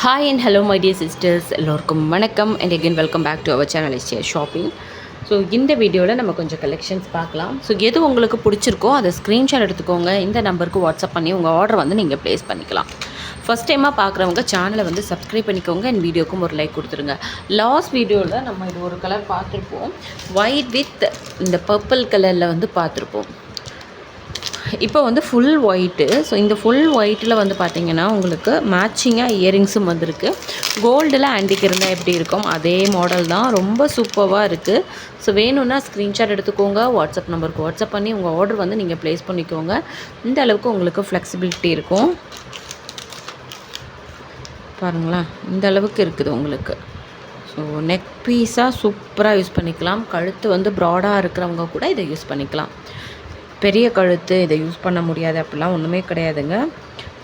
Hi and hello my dear sisters எல்லோருக்கும் வணக்கம். And again welcome back to our channel is shopping so இந்த வீடியோவில் நம்ம கொஞ்சம் கலெக்ஷன்ஸ் பார்க்கலாம். ஸோ எது உங்களுக்கு பிடிச்சிருக்கோ அதை ஸ்க்ரீன்ஷாட் எடுத்துக்கோங்க. இந்த நம்பருக்கு வாட்ஸ்அப் பண்ணி உங்கள் ஆர்டர் வந்து நீங்கள் ப்ளேஸ் பண்ணிக்கலாம். ஃபஸ்ட் டைமாக பார்க்குறவங்க சேனலை வந்து சப்ஸ்கிரைப் பண்ணிக்கோங்க. என் வீடியோக்கும் ஒரு லைக் கொடுத்துருங்க. லாஸ்ட் வீடியோவில் நம்ம இது ஒரு கலர் பார்த்துருப்போம். ஒயிட் வித் இந்த பர்பிள் கலரில் வந்து பார்த்துருப்போம். இப்போ வந்து ஃபுல் ஒயிட்டு ஸோ இந்த ஃபுல் ஒயிட்டில் வந்து பார்த்திங்கன்னா உங்களுக்கு மேட்சிங்காக இயரிங்ஸும் வந்திருக்கு. கோல்டில் ஆன்டிக் இருந்தால் எப்படி இருக்கும்? அதே மாடல் தான். ரொம்ப சூப்பராக இருக்குது ஸோ வேணும்னா ஸ்க்ரீன்ஷாட் எடுத்துக்கோங்க. வாட்ஸ்அப் நம்பருக்கு வாட்ஸ்அப் பண்ணி உங்கள் ஆர்டர் வந்து நீங்கள் ப்ளேஸ் பண்ணிக்கோங்க. இந்த அளவுக்கு உங்களுக்கு ஃப்ளெக்சிபிலிட்டி இருக்கும். பாருங்களேன். இந்த அளவுக்கு இருக்குது உங்களுக்கு. ஸோ நெக் பீஸாக சூப்பராக யூஸ் பண்ணிக்கலாம். கழுத்து வந்து ப்ராடாக இருக்கிறவங்க கூட இதை யூஸ் பண்ணிக்கலாம். பெரிய கழுத்து இதை யூஸ் பண்ண முடியாது. அப்படிலாம் ஒன்றுமே கிடையாதுங்க.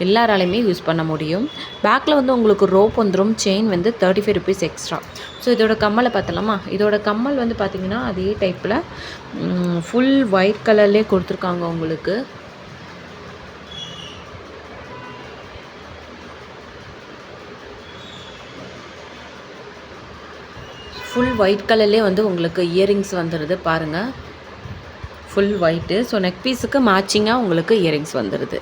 எல்லாராலையுமே யூஸ் பண்ண முடியும். பேக்கில் வந்து உங்களுக்கு ரோப் வந்துடும் செயின் வந்து thirty five rupees extra so இதோட கம்மலை பார்த்தலாமா இதோட கம்மல் வந்து பார்த்திங்கன்னா அதே டைப்பில் ஃபுல் ஒயிட் கலர்லேயே கொடுத்துருக்காங்க உங்களுக்கு. ஃபுல் ஒயிட் கலர்லேயே வந்து உங்களுக்கு இயரிங்ஸ் வந்துடுது பாருங்கள் ஃபுல் ஒயிட்டு ஸோ நெக் பீஸுக்கு மேட்சிங்காக உங்களுக்கு இயரிங்ஸ் வந்துடுது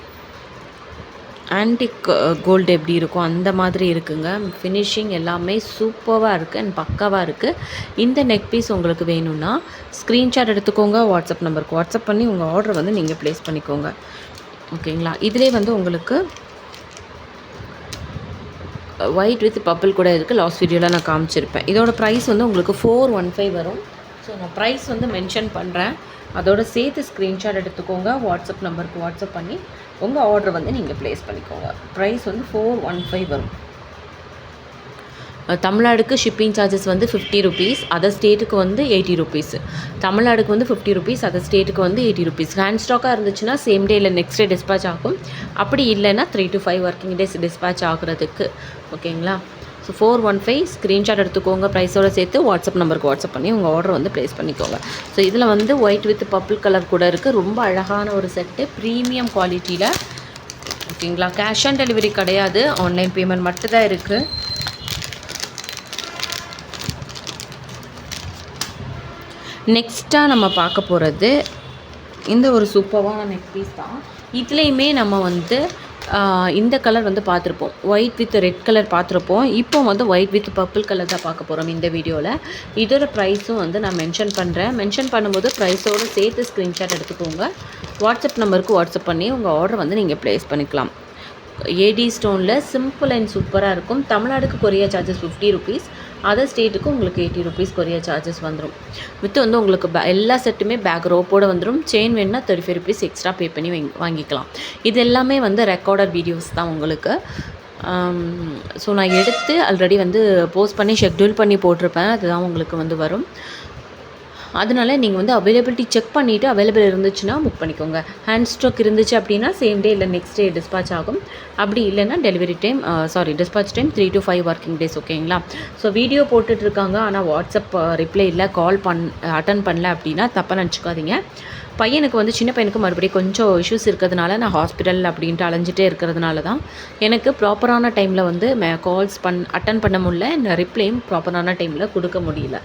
ஆன்டிக் கோல்டு எப்படி இருக்கும் அந்த மாதிரி இருக்குங்க. ஃபினிஷிங் எல்லாமே சூப்பராக இருக்குது அண்ட் பக்காவாக இருக்குது இந்த நெக் பீஸ் உங்களுக்கு வேணும்னா ஸ்க்ரீன்ஷாட் எடுத்துக்கோங்க வாட்ஸ்அப் நம்பருக்கு வாட்ஸ்அப் பண்ணி உங்கள் ஆர்டர் வந்து நீங்கள் ப்ளேஸ் பண்ணிக்கோங்க. ஓகேங்களா இதிலே வந்து உங்களுக்கு ஒயிட் வித் பப்பிள் கூட இருக்குது லாஸ்ட் வீடியோவில் நான் காமிச்சிருப்பேன். இதோட ப்ரைஸ் வந்து உங்களுக்கு ஃபோர் ஒன் ஃபைவ் வரும். ஸோ நான் ப்ரைஸ் வந்து மென்ஷன் பண்ணுறேன் அதோட சேர்த்து ஸ்க்ரீன்ஷாட் எடுத்துக்கோங்க. வாட்ஸ்அப் நம்பருக்கு வாட்ஸ்அப் பண்ணி உங்கள் ஆர்டர் வந்து நீங்கள் ப்ளேஸ் பண்ணிக்கோங்க. ப்ரைஸ் வந்து ஃபோர் ஒன் ஃபைவ் வரும். தமிழ்நாடுக்கு ஷிப்பிங் சார்ஜஸ் வந்து ஃபிஃப்டி ருபீஸ் அதர் ஸ்டேட்டுக்கு வந்து எயிட்டி ருபீஸ் தமிழ்நாடுக்கு வந்து ஃபிஃப்டி ருபீஸ் அதர் ஸ்டேட்டுக்கு வந்து எயிட்டி ருபீஸ் ஹேண்ட் ஸ்டாக்காக இருந்துச்சுன்னா சேம் டே இல்லை நெக்ஸ்ட் டே டிஸ்பேச் ஆகும். அப்படி இல்லைன்னா three to five working days dispatch ஆகுறதுக்கு. ஓகேங்களா so four one five screenshot எடுத்துக்கோங்க. ப்ரைஸோட சேர்த்து வாட்ஸ்அப் நம்பருக்கு வாட்ஸ்அப் பண்ணி உங்கள் ஆர்டர் வந்து ப்ளேஸ் பண்ணிக்கோங்க. ஸோ இதில் வந்து ஒயிட் வித் பர்பிள் கலர் கூட இருக்குது ரொம்ப அழகான ஒரு செட்டு ப்ரீமியம் குவாலிட்டியில் ஓகேங்களா கேஷ் ஆன் டெலிவரி கிடையாது. ஆன்லைன் பேமெண்ட் மட்டும்தான் இருக்குது நெக்ஸ்ட்டாக நம்ம பார்க்க போகிறது இந்த ஒரு சூப்பரான நெக் பீஸ் தான். இதுலேயுமே நம்ம வந்து இந்த கலர் வந்து பார்த்துருப்போம். ஒயிட் வித் ரெட் கலர் பார்த்துருப்போம். இப்போ வந்து ஒயிட் வித் பர்பிள் கலர் தான் பார்க்க போகிறோம் இந்த வீடியோவில் இதோட ப்ரைஸும் வந்து நான் மென்ஷன் பண்ணுறேன் மென்ஷன் பண்ணும்போது ப்ரைஸோடு சேர்த்து ஸ்க்ரீன்ஷாட் எடுத்துக்கோங்க. வாட்ஸ்அப் நம்பருக்கு வாட்ஸ்அப் பண்ணி உங்கள் ஆர்டர் வந்து நீங்கள் ப்ளேஸ் பண்ணிக்கலாம். ஏடி ஸ்டோனில் சிம்பிள் அண்ட் சூப்பராக இருக்கும். தமிழ்நாடுக்கு courier charges fifty rupees other ஸ்டேட்டுக்கு உங்களுக்கு எயிட்டி ருபீஸ் கொரியர் சார்ஜஸ் வந்துடும் வித்து வந்து உங்களுக்கு பே எல்லா செட்டுமே பேக் ரோப்போடு வந்துடும் செயின் வேணுன்னா thirty five rupees extra pay பண்ணி வாங்கிக்கலாம். இது எல்லாமே வந்து ரெக்கார்டர் வீடியோஸ் தான் உங்களுக்கு. Um, ஸோ நான் எடுத்து ஆல்ரெடி வந்து போஸ்ட் பண்ணி ஷெட்யூல் பண்ணி போட்டிருப்பேன். அதுதான் உங்களுக்கு வந்து வரும். அதனால் நீங்கள் வந்து அவைலபிலிட்டி செக் பண்ணிவிட்டு அவைலபிள் இருந்துச்சுன்னா புக் பண்ணிக்கோங்க. ஹேண்ட் ஸ்ட்ரோக் இருந்துச்சு அப்படின்னா சேம் டே இல்லை நெக்ஸ்ட் டே டிஸ்பாச் ஆகும். அப்படி இல்லைன்னா delivery time sorry dispatch time three to five working days ஓகேங்களா ஸோ வீடியோ போட்டுட்ருக்காங்க ஆனால் வாட்ஸ்அப் ரிப்ளை இல்லை கால் பண் அட்டன் பண்ணல அப்படின்னா தப்பாக நினச்சிக்காதீங்க. பையனுக்கு வந்து சின்ன பையனுக்கு மறுபடியும் கொஞ்சம் இஷ்யூஸ் இருக்கிறதுனால நான் ஹாஸ்பிட்டல் அப்படின்ட்டு அலைஞ்சிட்டே இருக்கிறதுனால தான் எனக்கு ப்ராப்பரான டைமில் வந்து மே கால்ஸ் பண் அட்டன் பண்ண முடியல ரிப்ளையும் ப்ராப்பரான டைமில் கொடுக்க முடியல.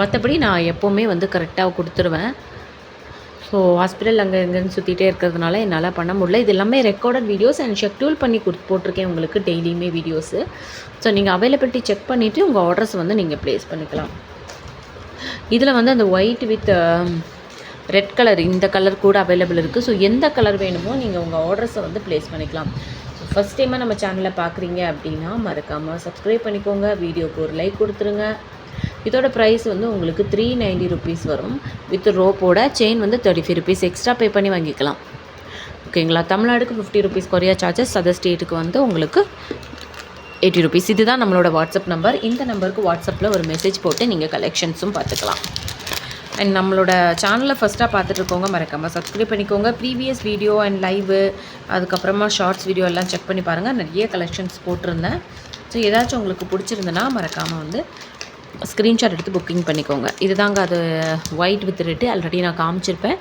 மற்றபடி நான் எப்போவுமே வந்து கரெக்டாக கொடுத்துருவேன். ஸோ ஹாஸ்பிட்டல் அங்கே எங்கேன்னு சுற்றிட்டே இருக்கிறதுனால என்னால் பண்ண முடியல. இது எல்லாமே ரெக்கார்டட் வீடியோஸ் அண்ட் ஷெட்யூல் பண்ணி கொடுத்து போட்டிருக்கேன் உங்களுக்கு டெய்லியுமே வீடியோஸு ஸோ நீங்கள் அவைலபிலிட்டி செக் பண்ணிவிட்டு உங்கள் ஆர்டர்ஸ் வந்து நீங்கள் ப்ளேஸ் பண்ணிக்கலாம். இதில் வந்து அந்த ஒயிட் வித் ரெட் கலர் இந்த கலர் கூட அவைலபிள் இருக்குது ஸோ எந்த கலர் வேணுமோ நீங்கள் உங்கள் ஆர்டர்ஸை வந்து ப்ளேஸ் பண்ணிக்கலாம். ஃபஸ்ட் டைமாக நம்ம சேனலில் பார்க்குறீங்க அப்படின்னா மறக்காமல் சப்ஸ்கிரைப் பண்ணிக்கோங்க. வீடியோக்கு ஒரு லைக் கொடுத்துருங்க. இதோட ப்ரைஸ் வந்து உங்களுக்கு த்ரீ நைன்டி ருபீஸ் வரும். வித் ரோப்போட செயின் வந்து thirty five rupees extra pay பண்ணி வாங்கிக்கலாம். ஓகேங்களா தமிழ்நாடுக்கு fifty rupees courier charges other ஸ்டேட்டுக்கு வந்து உங்களுக்கு எயிட்டி ருபீஸ் இதுதான் நம்மளோட வாட்ஸ்அப் நம்பர் இந்த நம்பருக்கு வாட்ஸ்அப்பில் ஒரு மெசேஜ் போட்டு நீங்கள் கலெக்ஷன்ஸும் பார்த்துக்கலாம். அண்ட் நம்மளோட சேனலில் ஃபஸ்ட்டாக பார்த்துட்டு இருக்கவங்க மறக்காமல் சப்ஸ்கிரைப் பண்ணிக்கோங்க. ப்ரீவியஸ் வீடியோ அண்ட் லைவு அதுக்கப்புறமா ஷார்ட்ஸ் வீடியோ எல்லாம் செக் பண்ணி பாருங்கள் நிறைய கலெக்ஷன்ஸ் போட்டிருந்தேன். ஸோ ஏதாச்சும் உங்களுக்கு பிடிச்சிருந்தனா மறக்காமல் வந்து ஸ்க்ரீன்ஷாட் எடுத்து புக்கிங் பண்ணிக்கோங்க. இதுதாங்க அது ஒயிட் வித் ரெட்டு ஆல்ரெடி நான் காமிச்சிருப்பேன்.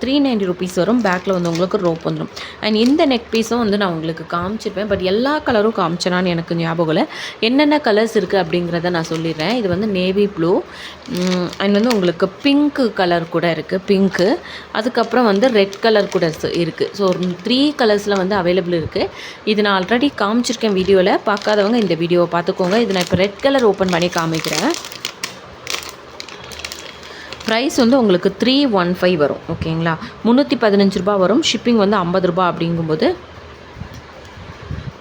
த்ரீ நைன்டி ருபீஸ் வரும். பேக்கில் வந்து உங்களுக்கு ரோப் வந்துடும் அண்ட் இந்த நெக் பீஸும் வந்து நான் உங்களுக்கு காமிச்சிருப்பேன். பட் எல்லா கலரும் காமிச்சேனான்னு எனக்கு ஞாபகம் இல்லை. என்னென்ன கலர்ஸ் இருக்குது அப்படிங்கிறத நான் சொல்லிடுறேன். இது வந்து நேவி ப்ளூ அண்ட் வந்து உங்களுக்கு பிங்க்கு கலர் கூட இருக்குது பிங்க்கு அதுக்கப்புறம் வந்து ரெட் கலர் கூட இருக்குது ஸோ த்ரீ கலர்ஸில் வந்து அவைலபிள் இருக்குது இது நான் ஆல்ரெடி காமிச்சிருக்கேன் வீடியோவில் பார்க்காதவங்க இந்த வீடியோவை பார்த்துக்கோங்க. இது நான் இப்போ ரெட் கலர் ஓப்பன் பண்ணி காமிக்கிறேன். ப்ரைஸ் வந்து உங்களுக்கு த்ரீ ஒன் ஃபைவ் வரும் ஓகேங்களா முந்நூற்றி பதினஞ்சு ரூபா வரும். ஷிப்பிங் வந்து ஐம்பது ரூபா அப்படிங்கும்போது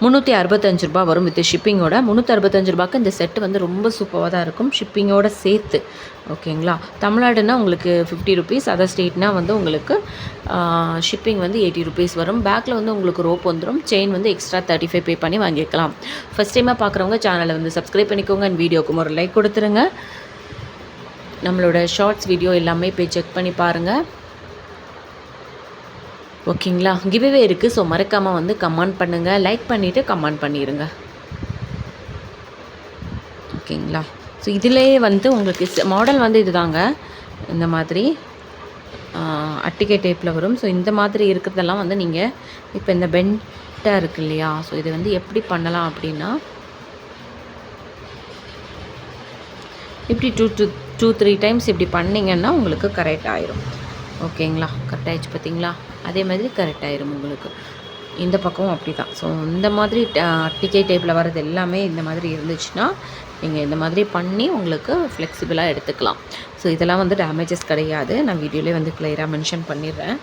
முந்நூற்றி அறுபத்தஞ்சு ரூபா வரும் வித் ஷிப்பிங்கோட முந்நூற்றி அறுபத்தஞ்சு ரூபாய்க்கு இந்த செட்டு வந்து ரொம்ப சூப்பராக தான் இருக்கும். ஷிப்பிங்கோட சேர்த்து. ஓகேங்களா தமிழ்நாடுனா உங்களுக்கு ஃபிஃப்டி ருபீஸ் அதர் ஸ்டேட்னா வந்து உங்களுக்கு ஷிப்பிங் வந்து எயிட்டி ருபீஸ் வரும். பேக்கில் வந்து உங்களுக்கு ரோப் வந்துடும் செயின் வந்து எக்ஸ்ட்ரா தேர்ட்டி ஃபைவ் பே பண்ணி வாங்கிக்கலாம் ஃபஸ்ட் டைமாக பார்க்குறவங்க சேனலை வந்து சப்ஸ்கிரைப் பண்ணிக்கோங்க. அண்ட் வீடியோக்கு ஒரு லைக் கொடுத்துருங்க. நம்மளோட ஷார்ட்ஸ் வீடியோ எல்லாமே போய் செக் பண்ணி பாருங்கள் ஓகேங்களா? கிவ்வே இருக்குது ஸோ மறக்காமல் வந்து கமெண்ட் பண்ணுங்கள் லைக் பண்ணிவிட்டு கமெண்ட் பண்ணிடுங்க ஓகேங்களா? ஸோ இதிலே வந்து உங்களுக்கு மாடல் வந்து இதுதாங்க. இந்த மாதிரி அட்டிகை டைப்பில் வரும். ஸோ இந்த மாதிரி இருக்கிறதெல்லாம் வந்து நீங்கள் இப்போ இந்த பென்ட்டாக இருக்கு இல்லையா? ஸோ இது வந்து எப்படி பண்ணலாம் அப்படின்னா இப்படி two two two three times இப்படி பண்ணிங்கன்னா உங்களுக்கு கரெக்ட் ஆயிரும். ஓகேங்களா? கரெக்ட் ஆயிடுச்சு பார்த்தீங்களா? அதே மாதிரி கரெக்ட் ஆயிரும் உங்களுக்கு. இந்த பக்கமும் அப்படி தான் ஸோ இந்த மாதிரி டிக்கெட் டைப்பில் வர்றது எல்லாமே இந்த மாதிரி இருந்துச்சுன்னா நீங்கள் இந்த மாதிரி பண்ணி உங்களுக்கு ஃப்ளெக்சிபிளாக எடுத்துக்கலாம். ஸோ இதெல்லாம் வந்து டேமேஜஸ் கிடையாது. நான் வீடியோலேயே வந்து கிளியராக மென்ஷன் பண்ணிடுறேன்.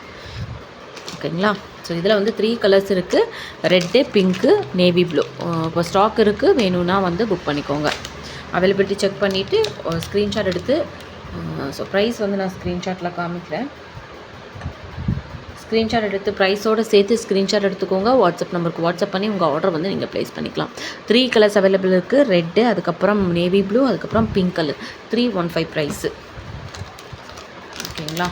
ஓகேங்களா? ஸோ இதில் வந்து த்ரீ கலர்ஸ் இருக்குது ரெட்டு பிங்க்கு நேவி ப்ளூ இப்போ ஸ்டாக் இருக்குது வேணும்னா வந்து புக் பண்ணிக்கோங்க. அவைலபிலிட்டி செக் பண்ணிவிட்டு ஸ்க்ரீன்ஷாட் எடுத்து ஸோ ப்ரைஸ் வந்து நான் ஸ்க்ரீன்ஷாட்டில் காமிக்கிறேன். ஸ்க்ரீன்ஷாட் எடுத்து ப்ரைஸோடு சேர்த்து ஸ்க்ரீன்ஷாட் எடுத்துக்கோங்க. வாட்ஸ்அப் நம்பருக்கு வாட்ஸ்அப் பண்ணி உங்கள் ஆர்டர் வந்து நீங்கள் ப்ளேஸ் பண்ணிக்கலாம். த்ரீ கலர்ஸ் அவைலபிள் இருக்குது ரெட்டு அதுக்கப்புறம் நேவி ப்ளூ அதுக்கப்புறம் pink colour three one five price ஓகேங்களா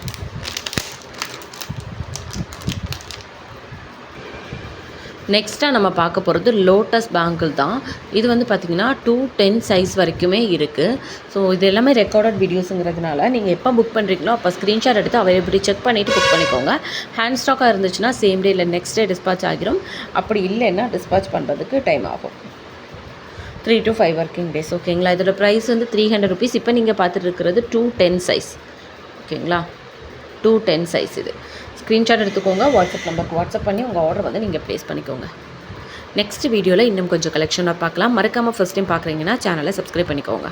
நெக்ஸ்ட்டாக நம்ம பார்க்க போகிறது லோட்டஸ் பேங்கிள் தான். இது வந்து பார்த்திங்கன்னா டூ டென் சைஸ் வரைக்குமே இருக்குது ஸோ இது எல்லாமே ரெக்கார்டட் வீடியோஸுங்கிறதுனால நீங்கள் எப்போ புக் பண்ணுறீங்களோ அப்போ ஸ்க்ரீன்ஷாட் எடுத்து அவைலபிலிட்டி செக் பண்ணிவிட்டு புக் பண்ணிக்கோங்க. ஹேண்ட் ஸ்டாக்காக இருந்துச்சுன்னா சேம் டே இல்லை நெக்ஸ்ட் டே டிஸ்பாச் ஆகிரும். அப்படி இல்லைன்னா டிஸ்பாச் பண்ணுறதுக்கு டைம் ஆகும். Three to five working days ஓகேங்களா இதோட ப்ரைஸ் வந்து த்ரீ ஹண்ட்ரட் ருபீஸ் இப்போ நீங்கள் பார்த்துட்டு இருக்கிறது டூ டென் சைஸ் ஓகேங்களா டூ டென் சைஸ் இது. ஸ்க்ரீன்ஷாட் எடுத்துக்கோங்க வாட்ஸ்அப் நம்பருக்கு வாட்ஸ்அப் பண்ணி உங்கள் ஆர்டர் வந்து நீங்கள் ப்ளேஸ் பண்ணிக்கோங்க. நெக்ஸ்ட் வீடியோவில் இன்னும் கொஞ்சம் கலெக்ஷனாக பார்க்கலாம். மறக்காமல் ஃபஸ்ட் டைம் பார்க்குறீங்கன்னா சேனலை சப்ஸ்கிரைப் பண்ணிக்கோங்க.